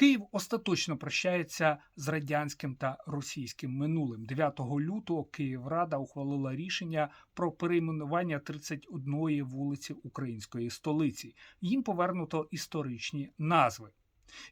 Київ остаточно прощається з радянським та російським минулим. 9 лютого Київрада ухвалила рішення про перейменування 31 вулиці української столиці. Їм повернуто історичні назви.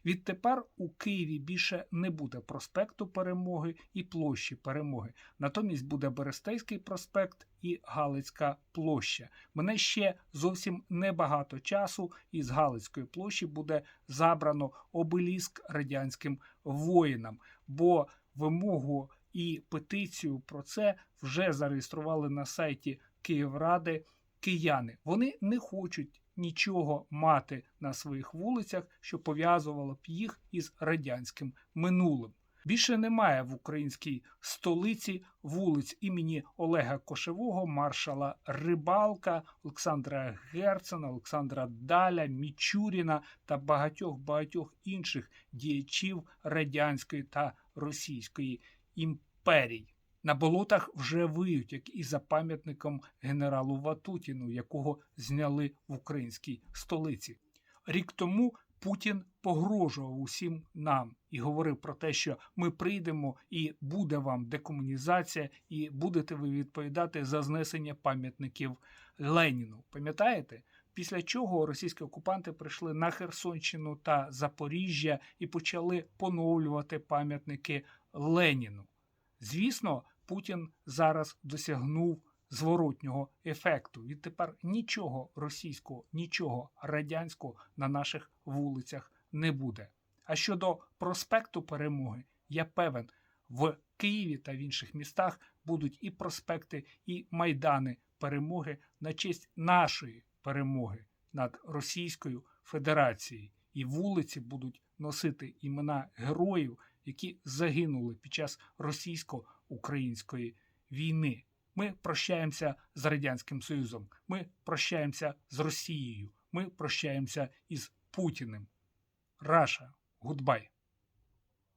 Відтепер у Києві більше не буде проспекту Перемоги і площі Перемоги. Натомість буде Берестейський проспект і Галицька площа. Мене ще зовсім небагато часу, і з Галицької площі буде забрано обеліск радянським воїнам, бо вимогу і петицію про це вже зареєстрували на сайті Київради кияни. Вони не хочуть нічого мати на своїх вулицях, що пов'язувало б їх із радянським минулим. Більше немає в українській столиці вулиць імені Олега Кошевого, маршала Рибалка, Олександра Герцена, Олександра Даля, Мічуріна та багатьох багатьох інших діячів радянської та російської імперій. На болотах вже виють, як і за пам'ятником генералу Ватутіну, якого зняли в українській столиці. Рік тому Путін погрожував усім нам і говорив про те, що ми прийдемо і буде вам декомунізація, і будете ви відповідати за знесення пам'ятників Леніну. Пам'ятаєте? Після чого російські окупанти прийшли на Херсонщину та Запоріжжя і почали поновлювати пам'ятники Леніну. Звісно, Путін зараз досягнув зворотнього ефекту. Відтепер нічого російського, нічого радянського на наших вулицях не буде. А щодо проспекту Перемоги, я певен, в Києві та в інших містах будуть і проспекти, і майдани перемоги на честь нашої перемоги над Російською Федерацією. І вулиці будуть носити імена героїв, які загинули під час російсько-української війни. Ми прощаємося з Радянським Союзом, ми прощаємося з Росією, ми прощаємося із Путіним. Раша, гудбай!